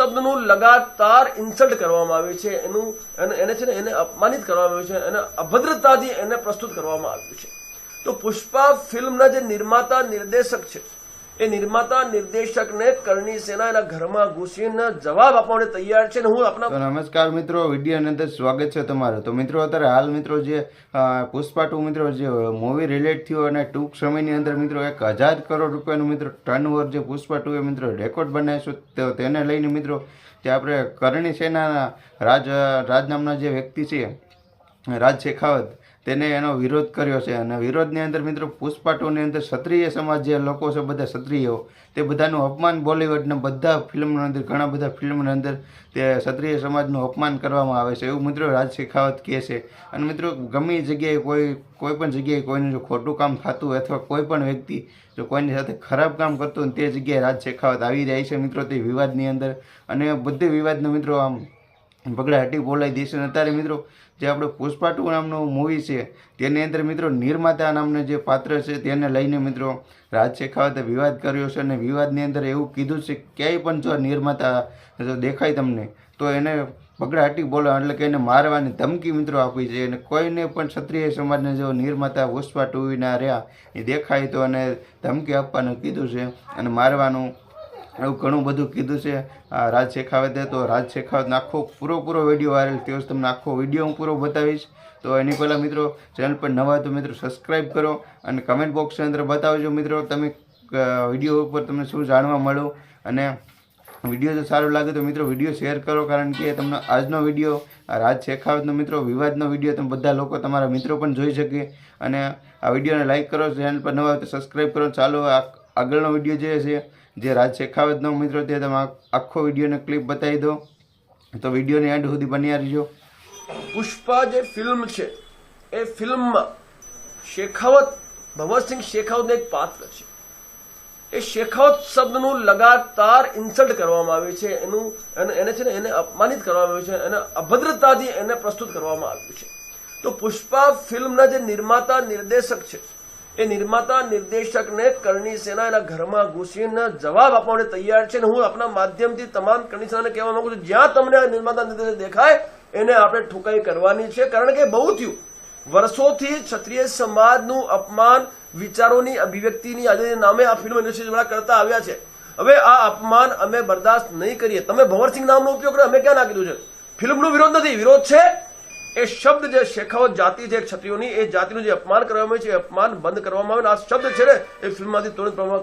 શબ્દનું લગાતાર ઇન્સલ્ટ કરવામાં આવ્યું છે, એનું, એને છે ને, એને અપમાનિત કરવામાં આવ્યું છે, એને અભદ્રતાથી એને પ્રસ્તુત કરવામાં આવ્યું છે. તો પુષ્પા ફિલ્મના જે નિર્માતા, નિર્દેશક છે એ નિર્માતા, નિર્દેશકને કરણી સેના એના ઘરમાં ઘૂસીને જવાબ આપવાને તૈયાર છે ને હું આપના નમસ્કાર મિત્રો વિડીયોની અંદર સ્વાગત છે તમારું. તો મિત્રો, અત્યારે હાલ મિત્રો જે પુષ્પા ટુ મિત્રો જે મૂવી રિલેટ થયું અને ટૂંક સમયની અંદર મિત્રો એક હજાર કરોડ રૂપિયાનું મિત્રો ટર્નઓવર જે પુષ્પા ટુ એ મિત્રો રેકોર્ડ બનાવીશું તો તેને લઈને મિત્રો જે આપણે કરણી સેનાના રાજ રાજ નામના જે વ્યક્તિ છે રાજ શેખાવત તેને એનો વિરોધ કર્યો છે. અને વિરોધની અંદર મિત્રો, પુષ્પાટોની અંદર ક્ષત્રિય સમાજ જે લોકો છે, બધા ક્ષત્રિયો, તે બધાનું અપમાન બોલિવૂડના બધા ફિલ્મની અંદર, ઘણા બધા ફિલ્મની અંદર તે ક્ષત્રિય સમાજનું અપમાન કરવામાં આવે છે. એવું મિત્રો રાજ શેખાવત કહે છે. અને મિત્રો, ગમે જગ્યાએ કોઈ કોઈ પણ જગ્યાએ કોઈનું જો ખોટું કામ થતું હોય અથવા કોઈ પણ વ્યક્તિ જો કોઈની સાથે ખરાબ કામ કરતું હોય તે જગ્યાએ રાજ શેખાવત આવી જાય છે મિત્રો, તે વિવાદની અંદર. અને બધે વિવાદનો મિત્રો આમ બગડા હટી બોલાવી દેશે. અને અત્યારે મિત્રો જે આપણે પુષ્પા ટુ નામનું મૂવી છે, તેની અંદર મિત્રો નિર્માતા નામનું જે પાત્ર છે, તેને લઈને મિત્રો રાજ શેખાવતે વિવાદ કર્યો છે અને વિવાદની અંદર એવું કીધું છે ક્યાંય પણ જો નિર્માતા જો દેખાય તમને, તો એને પગડા હટી બોલો એટલે કે એને મારવાની ધમકી મિત્રો આપી છે. અને કોઈને પણ ક્ષત્રિય સમાજને જો નિર્માતા પુષ્પા ટુવીના રહ્યા, એ દેખાય તો અને ધમકી આપવાનું કીધું છે અને મારવાનું એવું ઘણું બધું કીધું છે. આ રાજ શેખાવતે તો રાજ શેખાવતનો આખો પૂરો પૂરો વીડિયો વાયરલ થયો છે. તમને આખો વીડિયો હું પૂરો બતાવીશ. તો એની પહેલાં મિત્રો ચેનલ પર નવા તો મિત્રો સબસ્ક્રાઈબ કરો અને કમેન્ટ બોક્સની અંદર બતાવજો મિત્રો, તમે વીડિયો ઉપર તમને શું જાણવા મળ્યું અને વીડિયો જો સારો લાગે તો મિત્રો વીડિયો શેર કરો કારણ કે તમને આજનો વીડિયો રાજ શેખાવતનો મિત્રો વિવાદનો વીડિયો તમે બધા લોકો તમારા મિત્રો પણ જોઈ શકે. અને આ વિડીયોને લાઈક કરો ચેનલ પર નવા તો સબસ્ક્રાઈબ કરો. ચાલો આગળનો વીડિયો જે છે જે રાજ શેખાવતનો મિત્રો તે તમે આખો વિડીયોને ક્લિપ બતાવી દો. તો વિડીયોને એન્ડ સુધી બન્યા રહીજો. પુષ્પા જે ફિલ્મ છે, એ ફિલ્મમાં શેખાવત ભગવતસિંહ શેખાવતનું એક પાત્ર છે. એ શેખાવત શબ્દનું લગાતાર ઇન્સલ્ટ કરવામાં આવે છે, એનું એને એને છે ને એને અપમાનિત કરવામાં આવ્યું છે, એને અભદ્રતાથી એને પ્રસ્તુત કરવામાં આવ્યું છે. તો પુષ્પા ફિલ્મના જે નિર્માતા, નિર્દેશક છે એ નિર્માતા, નિર્દેશકને કરણી સેના એના ઘરમાં ઘૂસીને જવાબ આપવા માટે તૈયાર છે અને હું આપના માધ્યમથી તમામ કરણી સેનાને કહેવા માંગુ છું, જ્યાં તમને આ નિર્માતા નિર્દેશક દેખાય, એને આપણે ઠુકાઈ કરવાની છે. કારણ કે બહુ થયું. વર્ષોથી ક્ષત્રિય સમાજનું અપમાન, વિચારોની અભિવ્યક્તિની આજે નામે આ ફિલ્મ ઇન્ડસ્ટ્રી દ્વારા કરતા આવ્યા છે. હવે આ અપમાન અમે બરદાસ્ત નહીં કરીએ. તમે ભંવરસિંહ નામનો ઉપયોગ કરો, અમે ક્યાં ના કીધું છે? ફિલ્મનો વિરોધ નથી. વિરોધ છે એ શબ્દ જે શેખાવત જાતિ છે ક્ષત્રિયોની, એ જાતિનું જે અપમાન કરવામાં આવે છે, એ અપમાન બંધ કરવામાં આવે આ શબ્દ છે ને, એ ફિલ્મમાંથી તુરંત પ્રમાણ